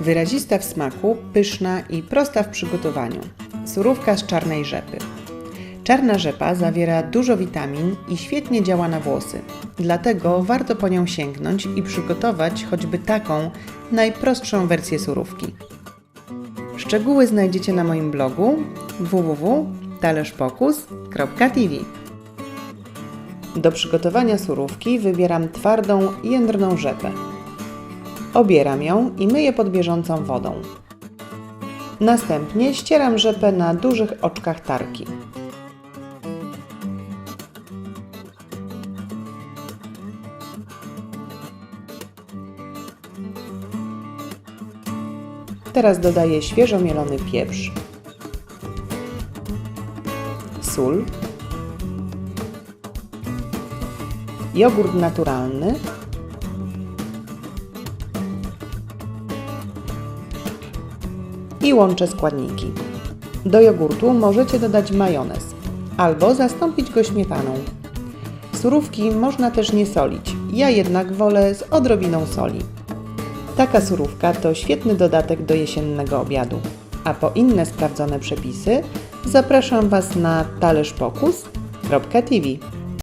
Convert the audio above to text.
Wyrazista w smaku, pyszna i prosta w przygotowaniu. Surówka z czarnej rzepy. Czarna rzepa zawiera dużo witamin i świetnie działa na włosy. Dlatego warto po nią sięgnąć i przygotować choćby taką najprostszą wersję surówki. Szczegóły znajdziecie na moim blogu www.talerzpokus.tv. Do przygotowania surówki wybieram twardą, jędrną rzepę. Obieram ją i myję pod bieżącą wodą. Następnie ścieram rzepę na dużych oczkach tarki. Teraz dodaję świeżo mielony pieprz, sól, jogurt naturalny, i łączę składniki. Do jogurtu możecie dodać majonez albo zastąpić go śmietaną. Surówki można też nie solić, ja jednak wolę z odrobiną soli. Taka surówka to świetny dodatek do jesiennego obiadu. A po inne sprawdzone przepisy zapraszam Was na talerzpokus.tv.